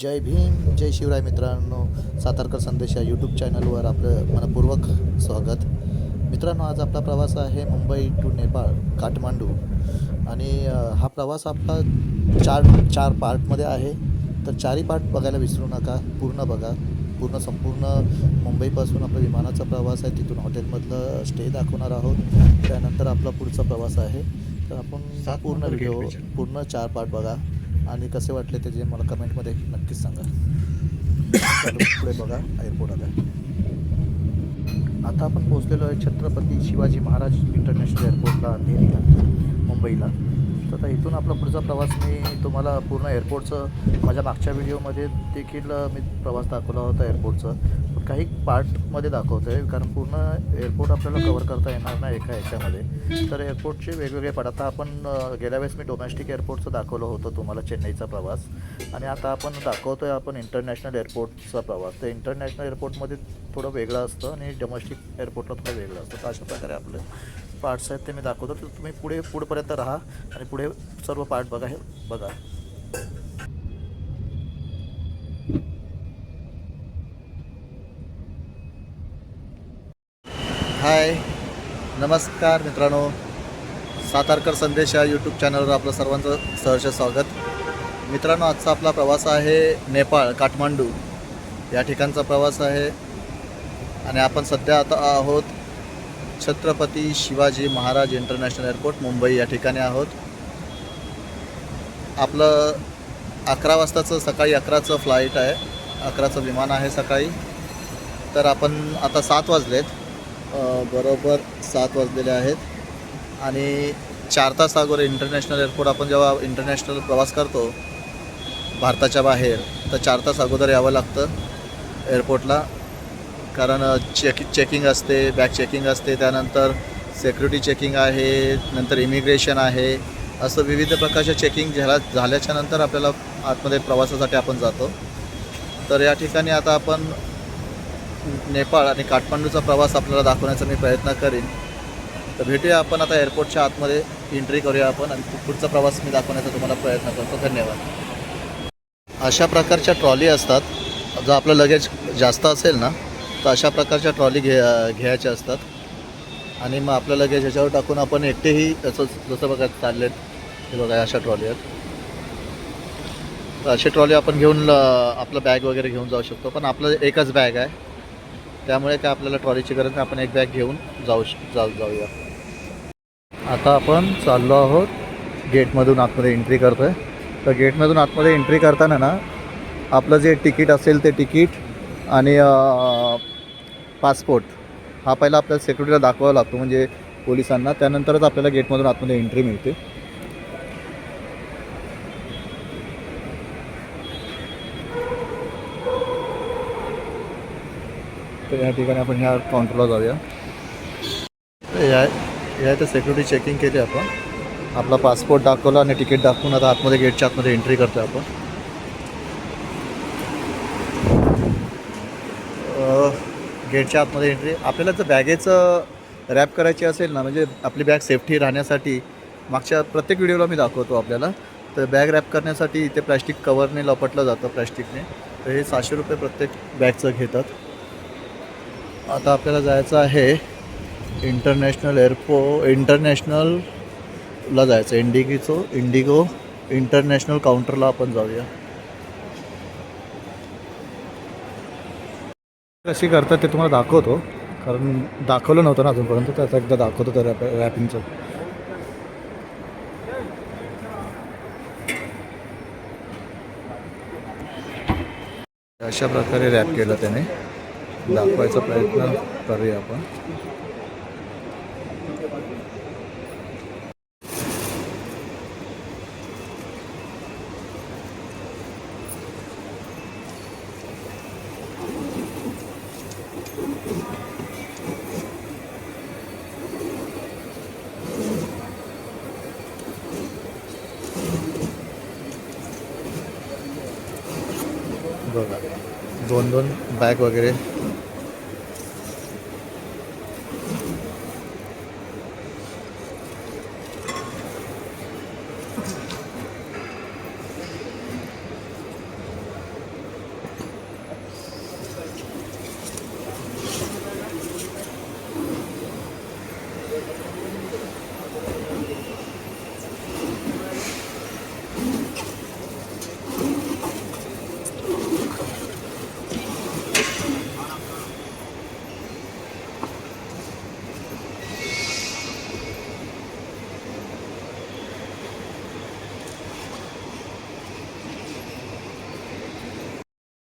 जय भीम जय शिवराय मित्रांनो. सातारकर संदेश या यूट्यूब चॅनलवर आपलं मनपूर्वक स्वागत. मित्रांनो आज आपला प्रवास आहे मुंबई टू नेपाळ काठमांडू. आणि हा प्रवास आपला चार चार पार्टमध्ये आहे. तर चारही पार्ट बघायला विसरू नका. पूर्ण बघा. पूर्ण संपूर्ण मुंबईपासून आपला विमानाचा प्रवास आहे. तिथून हॉटेलमधलं स्टे दाखवणार आहोत. त्यानंतर आपला पुढचा प्रवास आहे. तर आपण पूर्ण व्हिडिओ पूर्ण चार पार्ट बघा. आणि कसे वाटले त्याचे मला कमेंटमध्ये नक्कीच सांगा. पुढे बघा एअरपोर्ट आला आता आपण पोहोचलेलो आहे छत्रपती शिवाजी महाराज इंटरनॅशनल एअरपोर्टला अंधेरीला मुंबईला. तर आता इथून आपला पुढचा प्रवास मी तुम्हाला पूर्ण एअरपोर्टचं माझ्या मागच्या व्हिडिओमध्ये देखील मी प्रवास दाखवला होता एअरपोर्टचं काही पार्टमध्ये दाखवतो आहे कारण पूर्ण एअरपोर्ट आपल्याला कवर करता येणार नाही एका याच्यामध्ये तर एअरपोर्टचे वेगवेगळे पार्ट आता आपण गेल्या वेळेस मी डोमेस्टिक एअरपोर्टचं दाखवलं होतं तुम्हाला चेन्नईचा प्रवास. आणि आता आपण दाखवतो आहे आपण इंटरनॅशनल एअरपोर्टचा प्रवास. तर इंटरनॅशनल एअरपोर्टमध्ये थोडं वेगळं असतं आणि डोमेस्टिक एअरपोर्टला थोडं वेगळं असतं. तर अशा प्रकारे आपले पार्ट्स आहेत ते मी दाखवतो. तर तुम्ही पुढे पुढपर्यंत राहा आणि पुढे सर्व पार्ट बघा हे बघा. हाय. नमस्कार मित्रांनो. सातारकर संदेश या यूट्यूब चॅनलवर आपलं सर्वांचं सहर्ष स्वागत. मित्रांनो आजचा आपला प्रवास आहे नेपाळ काठमांडू. या ठिकाणचा प्रवास आहे. आणि आपण सध्या आता आहोत छत्रपती शिवाजी महाराज इंटरनॅशनल एअरपोर्ट मुंबई या ठिकाणी आहोत. आपलं अकरा वाजताचं सकाळी अकराचं फ्लाईट आहे. अकराचं विमान आहे सकाळी. तर आपण आता सात वाजलेत. बरोबर सात वाजलेले आहेत. आणि चार तास अगोदर इंटरनॅशनल एअरपोर्ट आपण जेव्हा इंटरनॅशनल प्रवास करतो भारताच्या बाहेर तर चार तास अगोदर यावं लागतं एअरपोर्टला कारण चेक चेकिंग असते बॅग चेकिंग असते त्यानंतर सेक्युरिटी चेकिंग आहे नंतर इमिग्रेशन आहे असं विविध प्रकारच्या चेकिंग झाला झाल्याच्यानंतर आपल्याला आतमध्ये प्रवासासाठी आपण जातो. तर या ठिकाणी आता आपण नेपाळ आणि काठमांडूचा प्रवास आपल्याला दाखवण्याचा मी प्रयत्न करीन. तर भेटूया आपण आता एअरपोर्टच्या आतमध्ये. एंट्री करूया आपण आणि पुढचा प्रवास मी दाखवण्याचा तुम्हाला प्रयत्न करतो. धन्यवाद. अशा प्रकारच्या ट्रॉली असतात. जर आपलं लगेज जास्त असेल ना तर अशा प्रकारच्या ट्रॉली घे घ्यायच्या असतात. आणि मग आपलं लगेज ह्याच्यावर टाकून आपण एकटेही तसं जसं बघा चाललेत. हे बघा अशा ट्रॉली आहेत. तर अशी ट्रॉली आपण घेऊन आपलं बॅग वगैरे घेऊन जाऊ शकतो. पण आपलं एकच बॅग आहे. त्यामुळे काय आपल्याला ट्रॉलीची गरज नाही. आपण एक बॅग घेऊन जाऊ श जाऊया. आता आपण चाललो आहोत. गेटमधून आतमध्ये एंट्री करतो आहे तर गेटमधून आतमध्ये एंट्री करताना ना आपलं जे तिकीट असेल ते तिकीट आणि पासपोर्ट हा पहिला आपल्याला सेक्युरिटीला दाखवावा लागतो. म्हणजे पोलिसांना. त्यानंतरच आपल्याला गेटमधून आतमध्ये एंट्री मिळते. तर या ठिकाणी आपण ह्या काउंटरला जाऊया. तर या या इथं सेक्युरिटी चेकिंग केली आपण. आपला पासपोर्ट दाखवला आणि तिकीट दाखवून आता आतमध्ये गेटच्या आतमध्ये एंट्री करतो आपण. गेटच्या आतमध्ये एंट्री आपल्याला जर बॅगेचं रॅप करायची असेल ना म्हणजे आपली बॅग सेफ्टी राहण्यासाठी मागच्या प्रत्येक व्हिडिओला मी दाखवतो आपल्याला. तर बॅग रॅप करण्यासाठी इथे प्लॅस्टिक कवरने लपटलं जातं प्लॅस्टिकने तर हे सहाशे रुपये प्रत्येक बॅगचं घेतात. आता आपल्याला जायचं आहे इंटरनॅशनल एअरपो इंटरनॅशनलला जायचं इंडिगीचो इंडिगो इंटरनॅशनल काउंटरला आपण जाऊया. कशी करतात ते तुम्हाला दाखवतो. कारण दाखवलं नव्हतं ना अजूनपर्यंत त्याचं एकदा दाखवतो त्या रॅप रॅपिंगचं अशा प्रकारे रॅप केलं त्याने. दाखवायचा प्रयत्न करूया आपण. बघा दोन दोन बॅग वगैरे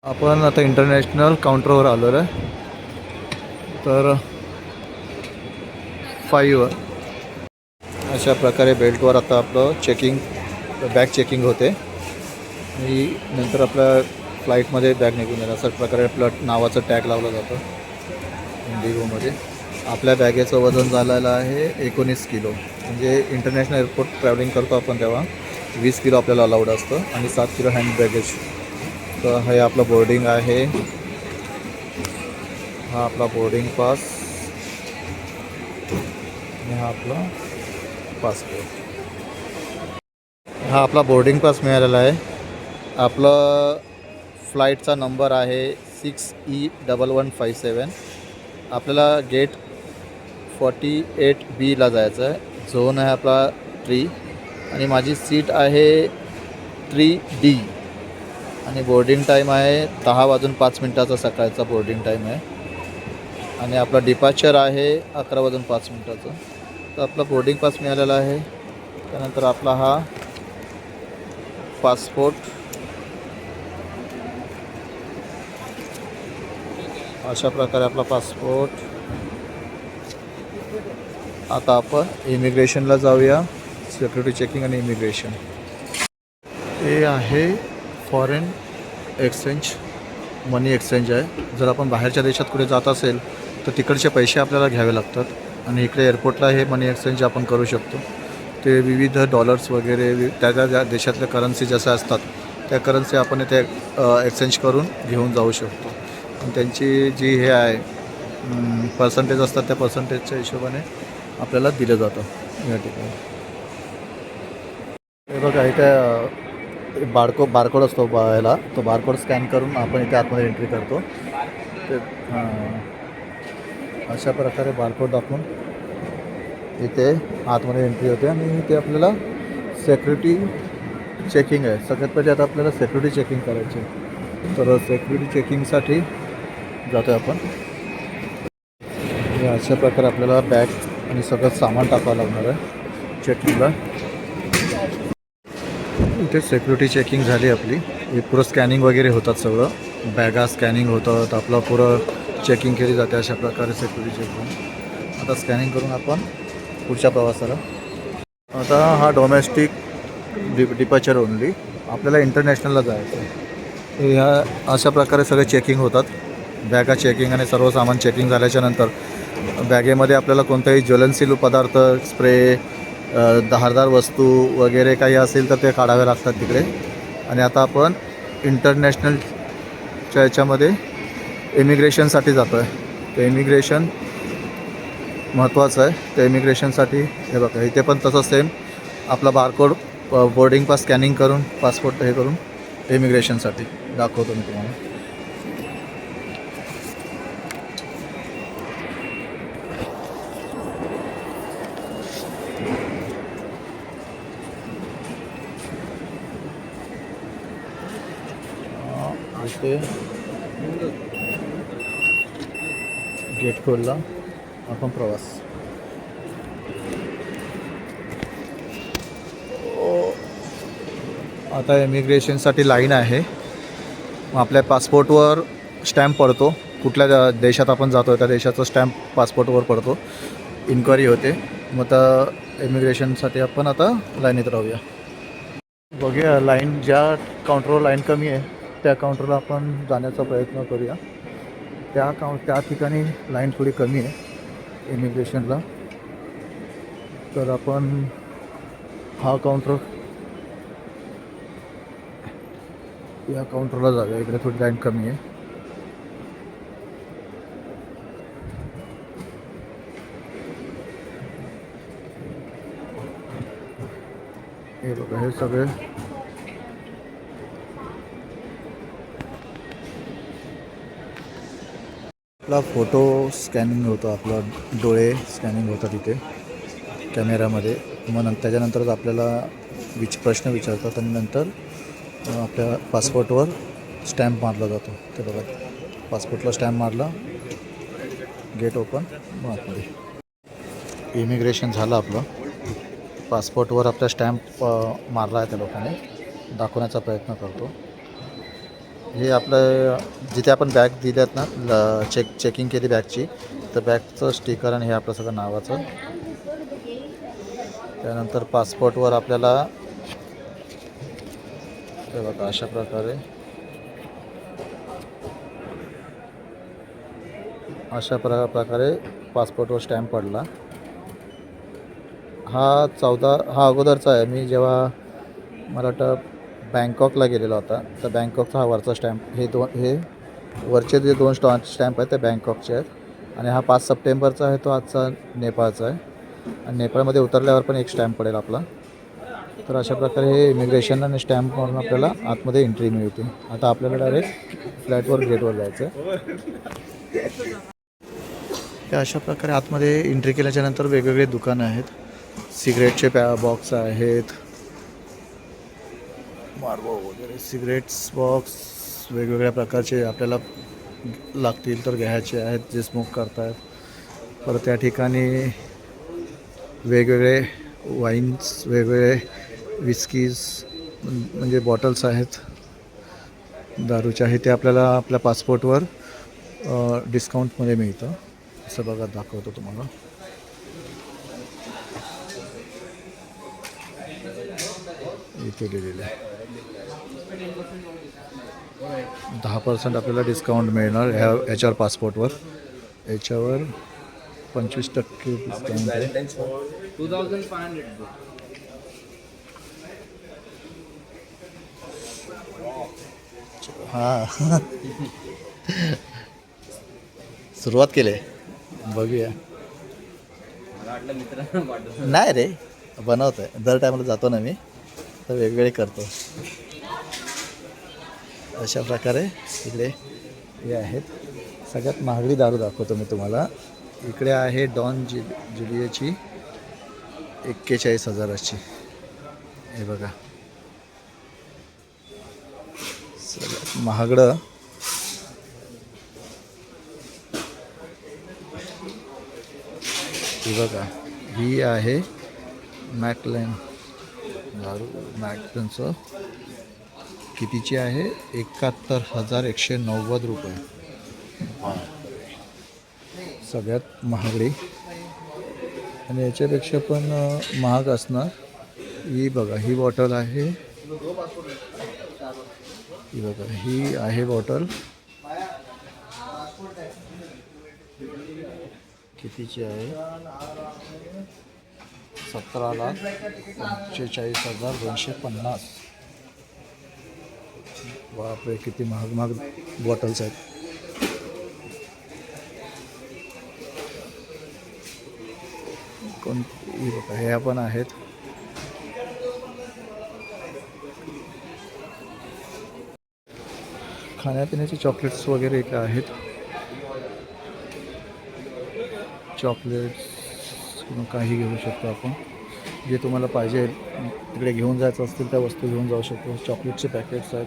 आपण आता इंटरनॅशनल काउंटरवर आलेलो आहे तर फाईव्ह अशा प्रकारे बेल्टवर आता आपलं चेकिंग बॅग चेकिंग होते. आणि नंतर आपल्या फ्लाईटमध्ये बॅग निघून येणार अशा प्रकारे आपलं नावाचं टॅग लावलं जातं. इंडिगोमध्ये आपल्या बॅगेचं वजन झालेलं आहे एकोणीस किलो. म्हणजे इंटरनॅशनल एअरपोर्ट ट्रॅव्हलिंग करतो आपण तेव्हा. वीस किलो आपल्याला अलाउड असतं. आणि सात किलो हँड बॅगेज तर हे आपलं बोर्डिंग आहे. हा आपला बोर्डिंग पास आणि हा आपला पासपोर्ट हा आपला बोर्डिंग पास मिळालेला आहे. आपलं फ्लाईटचा नंबर आहे six E double one five seven आपल्याला गेट फॉर्टी एट बीला जायचं आहे. झोन आहे आपला ट्री आणि माझी सीट आहे थ्री डी आणि बोर्डिंग टाईम आहे दहा वाजून पाच मिनटाचा सकाळचा बोर्डिंग टाईम आहे. आणि आपला डिपार्चर आहे अकरा वाजून पाच मिनटाचं. तर आपला बोर्डिंग पास मिळालेला आहे. त्यानंतर आपला हा पासपोर्ट अशा प्रकारे आपला पासपोर्ट आता आपण इमिग्रेशनला जाऊया. सिक्युरिटी चेकिंग आणि इमिग्रेशन हे आहे फॉरेन एक्सचेंज मनी एक्सचेंज आहे. जर आपण बाहेरच्या देशात कुठे जात असेल तर तिकडचे पैसे आपल्याला घ्यावे लागतात. आणि इकडे एअरपोर्टला हे मनी एक्सचेंज आपण करू शकतो. ते विविध डॉलर्स वगैरे वि- त्या त्या देशातल्या करन्सी जशा असतात त्या करन्सी आपण इथे एक्सचेंज करून घेऊन जाऊ शकतो. आणि त्यांची जी हे आहे पर्सेंटेज असतात त्या पर्सेंटेजच्या हिशोबाने आपल्याला दिलं जातं या ठिकाणी. हे बघा इथे बारको बारकोड असतो बा ह्याला. तो बारकोड स्कॅन करून आपण इथे आतमध्ये एंट्री करतो. ते हां. अशा प्रकारे बारकोड दाखवून इथे आतमध्ये एंट्री होते आणि इथे आपल्याला सेक्युरिटी चेकिंग आहे. सगळ्यात पहिले आता आपल्याला सेक्युरिटी चेकिंग करायची आहे. तर सेक्युरिटी चेकिंगसाठी जातो आपण. अशा प्रकारे आपल्याला बॅग आणि सगळं सामान टाकावं लागणार आहे. चेकिंगला इथे सेक्युरिटी चेकिंग झाली आपली. हे पुरं स्कॅनिंग वगैरे होतात सगळं. बॅगा स्कॅनिंग होतात. आपलं पुरं चेकिंग केली जाते अशा प्रकारे सेक्युरिटी चेकिंग आता स्कॅनिंग करून आपण पुढच्या प्रवासाला. आता हा डोमेस्टिक डि डिपार्चर ओनली आपल्याला इंटरनॅशनलला जायचं आहे. ह्या अशा प्रकारे सगळे चेकिंग होतात. बॅगा चेकिंग आणि सर्व सामान चेकिंग झाल्याच्यानंतर बॅगेमध्ये आपल्याला कोणताही ज्वलनशील पदार्थ स्प्रे धारदार वस्तू वगैरे काही असेल तर ते काढावे लागतात तिकडे. आणि आता आपण इंटरनॅशनलच्या याच्यामध्ये इमिग्रेशनसाठी जातो आहे ते इमिग्रेशन महत्त्वाचं आहे. त्या इमिग्रेशनसाठी हे बघा इथे पण तसं सेम आपला बारकोड बोर्डिंग पास स्कॅनिंग करून पासपोर्ट हे करून इमिग्रेशनसाठी दाखवतो मी तुम्हाला. अं, गेट खोलला. आपण प्रवास. आता इमिग्रेशनसाठी लाईन आहे. मग आपल्या पासपोर्टवर स्टॅम्प पडतो. कुठल्या देशात आपण जातो त्या देशाचा स्टॅम्प पासपोर्टवर पडतो. इन्क्वायरी होते. मग आता इमिग्रेशनसाठी आपण आता लाईनीत राहूया. बघूया लाईन ज्या काउंटरवर लाईन कमी आहे त्या काउंटरला आपण जाण्याचा प्रयत्न करूया. त्या काउं त्या ठिकाणी लाईन थोडी कमी आहे इमिग्रेशनला तर आपण हा काउंटर या काउंटरला जाऊया. इकडे थोडी लाईन कमी आहे. हे बघा हे सगळे आपला फोटो स्कॅनिंग होतं आपला डोळे स्कॅनिंग होतात तिथे कॅमेऱ्यामध्ये मग नं त्याच्यानंतरच आपल्याला विच प्रश्न विचारतात आणि नंतर आपल्या पासपोर्टवर स्टॅम्प मारला जातो. ते बघा पासपोर्टला स्टॅम्प मारला गेट ओपन मग आतमध्ये इमिग्रेशन झालं आपलं. पासपोर्टवर आपला स्टॅम्प मारला आहे त्या लोकांनी. दाखवण्याचा प्रयत्न करतो. हे आपलं जिथे आपण बॅग दिल्यात ना ल- चेक चेकिंग केली बॅगची तर बॅगचं स्टिकर आणि हे आपलं सगळं नावाचं. त्यानंतर पासपोर्टवर आपल्याला हे बघा अशा प्रकारे. अशा प्र प्रकारे पासपोर्टवर स्टॅम्प पडला. हा चौदा हा अगोदरचा आहे. मी जेव्हा मला वाटतं बँकॉकला गेलेला होता तर बँकॉकचा हा वरचा स्टॅम्प हे दोन हे वरचे जे दोन स्टॉ स्टॅम्प आहेत ते बँकॉकचे आहेत. आणि हा पाच सप्टेंबरचा आहे तो आजचा नेपाळचा आहे. आणि नेपाळमध्ये उतरल्यावर पण एक स्टॅम्प पडेल आपला. तर अशा प्रकारे हे इमिग्रेशन आणि स्टॅम्प म्हणून आपल्याला आतमध्ये एंट्री मिळते. आता आपल्याला डायरेक्ट फ्लॅटवर गेटवर जायचं आहे. हे अशा प्रकारे आतमध्ये एंट्री केल्याच्यानंतर वेगवेगळे दुकानं आहेत. सिगरेटचे पॅ बॉक्स आहेत. मार्बो वगैरे सिगरेट्स बॉक्स वेगवेगळ्या प्रकारचे आपल्याला लागतील तर घ्यायचे आहेत जे स्मोक करतात परत त्या ठिकाणी वेगवेगळे वाईन्स वेगवेगळे विस्कीज म्हणजे बॉटल्स आहेत. दारूचे आहे ते आपल्याला आपल्या पासपोर्टवर डिस्काउंटमध्ये मिळतं. असं बघा दाखवतो तुम्हाला. इथे लिहिलेलं आहे. दहा पर्सेंट आपल्याला डिस्काउंट मिळणार ह्या याच्यावर पासपोर्टवर याच्यावर पंचवीस टक्के डिस्काउंट आहे. टू थाउजंड फाय हंड्रेड हां सुरुवात केली बघूया नाही रे बनवतो आहे दर टायमाला जातो ना मी. तर वेगवेगळे करतो. अशा प्रकारे इकडे हे आहेत. सगळ्यात महागडी दारू दाखवतो मी तुम्हाला. इकडे आहे डॉन जि जुलियाची एक्केचाळीस हजाराची. हे बघा. सगळ्यात महागडं. हे बघा. ही आहे मॅकलेन. दारू मॅक्सचं कितीची आहे? एकाहत्तर हजार एकशे नव्वद रुपये. सगळ्यात महागडी. आणि याच्यापेक्षा पण महाग असणार. ही बघा ही बॉटल आहे. ही बघा ही आहे बॉटल. कितीची आहे? सतरा लाख पंचेचाळीस हजार दोनशे पन्नास. बापरे किती महाग महाग बॉटल्स आहेत. कोण बघा ह्या पण आहेत. खाण्यापिण्याचे चॉकलेट्स वगैरे इथे आहेत. चॉकलेट्स किंवा काही घेऊ शकतो आपण. जे तुम्हाला पाहिजे तिकडे घेऊन जायचं असतील त्या वस्तू घेऊन जाऊ शकतो. चॉकलेटचे पॅकेट्स आहेत.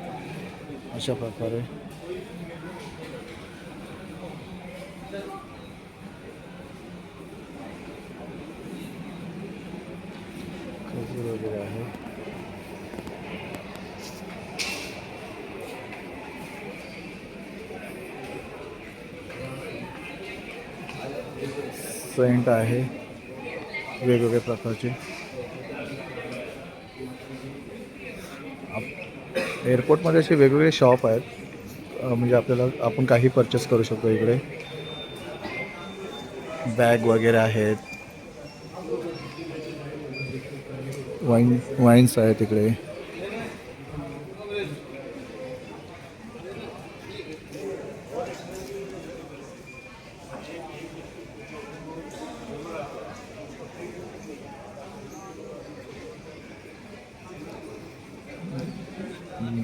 अशा प्रकारे. खजूर वगैरे आहे. सेंट आहे. वेगवेगळ्या प्रकारचे. आप- एअरपोर्टमध्ये असे वेगवेगळे शॉप आहेत. म्हणजे आपल्याला आपण काही परचेस करू शकतो इकडे. बॅग वगैरे आहेत. वाईन वाईन्स आहेत इकडे.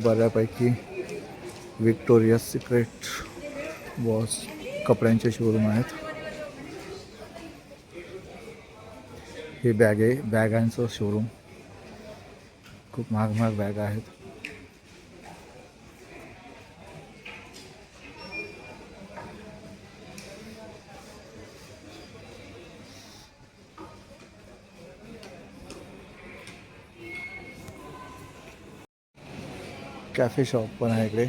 बऱ्यापैकी विक्टोरिया सिक्रेट बॉस कपड्यांचे शोरूम आहेत. हे बॅग आहे बॅगांचं शोरूम खूप महाग महाग बॅग आहेत. कॅफे शॉप पण आहे इकडे.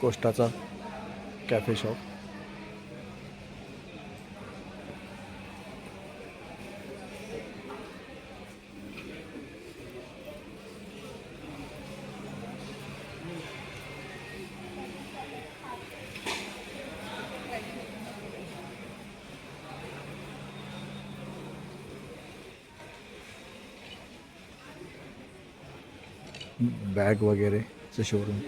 कोष्टाचा कॅफे शॉप. बॅग वगैरेचं शोरूम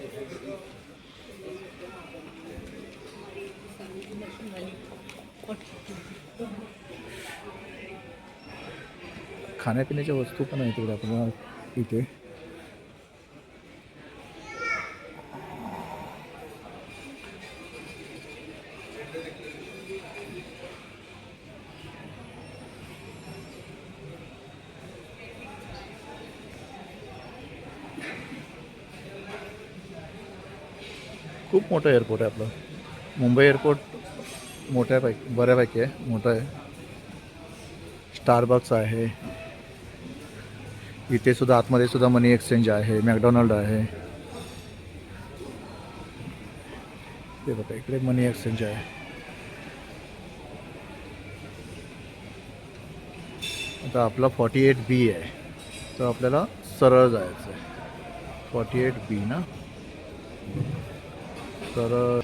खाण्यापिण्याच्या वस्तू पण आहेत तिकडे इथे. खूप मोठं एअरपोर्ट आहे आपलं. मुंबई एअरपोर्ट मोठ्यापैकी बऱ्यापैकी आहे मोठं आहे. स्टारबक्स आहे. इथे सुद्धा आतमध्ये सुद्धा मनी एक्सचेंज आहे मॅकडॉनल्ड आहे. ते बघा इकडे मनी एक्सचेंज आहे. आता आपला फॉर्टी एट बी आहे. तर आपल्याला सरळ जायचं आहे फॉर्टी एट बी ना? तर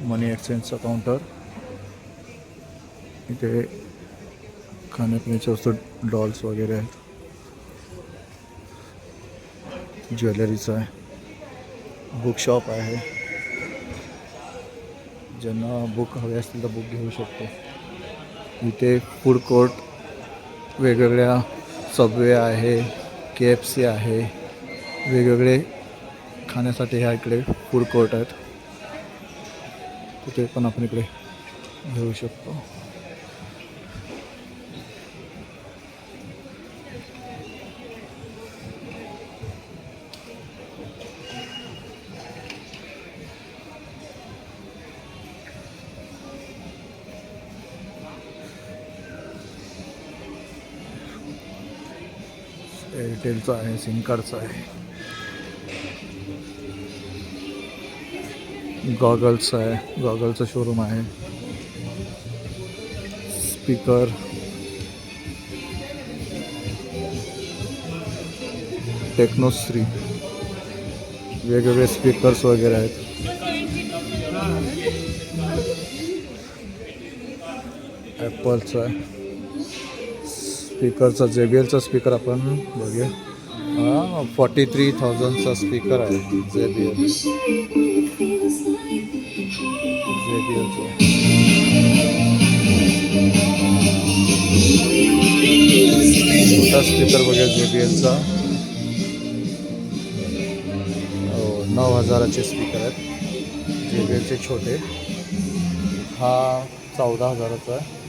मनी एक्सचेंजचा काउंटर इथे खाण्यापिण्याच्या वस्तू डॉल्स वगैरे आहेत. ज्वेलरीचं आहे. बुक शॉप आहे. ज्यांना बुक हवे असतील तर बुक घेऊ शकतो. इथे फूड कोर्ट वेगवेगळ्या सबवे आहे के एफ सी आहे वेगवेगळे खाण्यासाठी ह्या इकडे फूड कोर्ट आहेत. तिथे पण आपण इकडे घेऊ शकतो. एअरटेलचं आहे सिम कार्डचं आहे. गॉगल्स आहे. गॉगलचं शोरूम आहे. स्पीकर टेक्नोश्री वेगवेगळे स्पीकर्स वगैरे आहेत. ॲपलचं आहे. स्पीकरचा जे बी एलचा स्पीकर आपण बघूया. फॉर्टी थ्री थाउजंडचा स्पीकर आहे जे बी एल जे बी एलचा छोटा स्पीकर बघा जे बी एलचा नऊ हजाराचे स्पीकर आहेत जे बी एलचे छोटे हा चौदा हजाराचा आहे